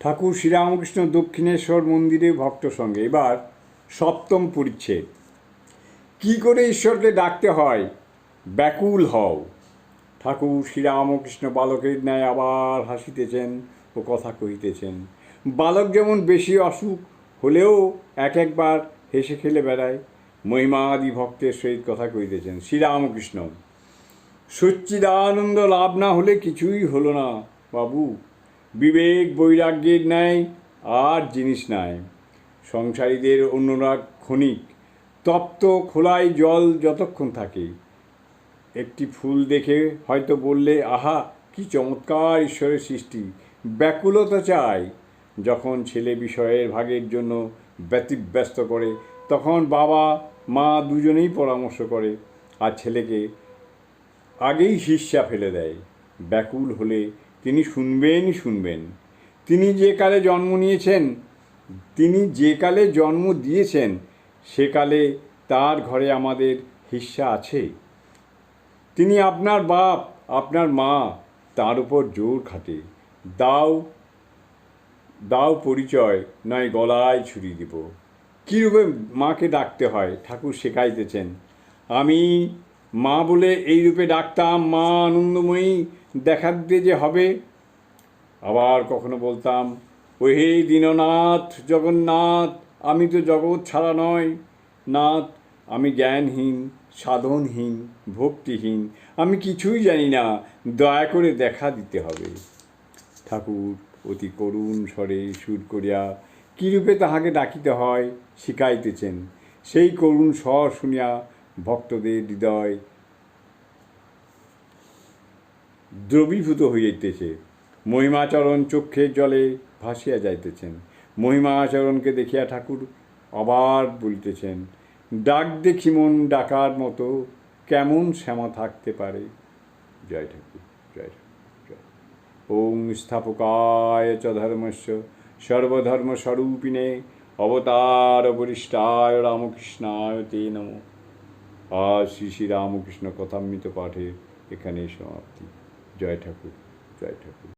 ঠাকুর শ্রীরামকৃষ্ণ দক্ষিণেশ্বর মন্দিরে ভক্ত সঙ্গে। এবার সপ্তম পরিচ্ছেদ। কি করে ঈশ্বরকে ডাকতে হয়? ব্যাকুল হও। ঠাকুর শ্রীরামকৃষ্ণ বালকের ন্যায় আবার হাসিতেছেন ও কথা কহিতেছেন। বালক যেমন বেশি অসুখ, হলেও এক একবার হেসে খেলে বেড়ায়। মহিমাদি ভক্তের সহিত কথা কহিতেছেন, শ্রীরামকৃষ্ণ, সচ্চিদানন্দ লাভ না হলে কিছুই হলো না বাবু। বিবেক, বৈরাগ্যের ন্যায় আর জিনিস নাই। সংসারীদের অনুরাগ ক্ষণিক, তপ্ত খোলায় জল যতক্ষণ থাকে। একটি ফুল দেখে হয়তো বললে, আহা, কি চমৎকার ঈশ্বরের সৃষ্টি, ব্যাকুলতা চাই। যখন ছেলে বিষয়ের ভাগের জন্য ব্যতিব্যস্ত করে, তখন বাবা, মা দুজনেই পরামর্শ করে আর ছেলেকে আগেই হিস্যা ফেলে দেয়। ব্যাকুল হলে তিনি শুনবেনই শুনবেন। তিনি যে কালে জন্ম নিয়েছেন, তিনি যে কালে জন্ম দিয়েছেন সেকালে তার ঘরে আমাদের হিস্যা আছে। তিনি আপনার বাপ, আপনার মা, তার উপর জোর খাটে। দাও দাও পরিচয় নয় গলায় ছুরি দিব। কীরূপে মাকে ডাকতে হয়? ঠাকুর শেখাইতেছেন। আমি মা বলে এই রূপে ডাকতাম, মা আনন্দময়ী, দেখাতে যে হবে। আবার কখনো বলতাম ও হে দীননাথ, জগন্নাথ, আমি তো জগৎ ছাড়া নয়। নাথ, আমি জ্ঞানহীন, সাধনহীন, ভক্তিহীন, আমি কিছুই জানি না, দয়া করে দেখা দিতে হবে। ঠাকুর, অতি করুণ স্বরে সুর করিয়া কীরূপে তাহাকে ডাকিতে হয়, শিখাইতেছেন। সেই করুণ স্বর শুনিয়া ভক্তদের হৃদয় দ্রবীভূত হইয়াইতেছে। মহিমাচরণ চক্ষের জলে ভাসিয়া যাইতেছেন। মহিমাচরণকে দেখিয়া ঠাকুর আবার বলিতেছেন, ডাক দেখি মন ডাকার মতো, কেমন শ্যামা থাকতে পারে? জয় ঠাকুর জয় ঠাকুর, জয় ওং স্থাপকায় চ ধর্মস্য, সর্বধর্মস্বরূপিণে অবতার বরিষ্ঠায় রামকৃষ্ণায় তে নম। আজ শ্রী শ্রী রামকৃষ্ণ কথামৃত পাঠে এখানেই সমাপ্তি। জয় ঠাকুর জয় ঠাকুর।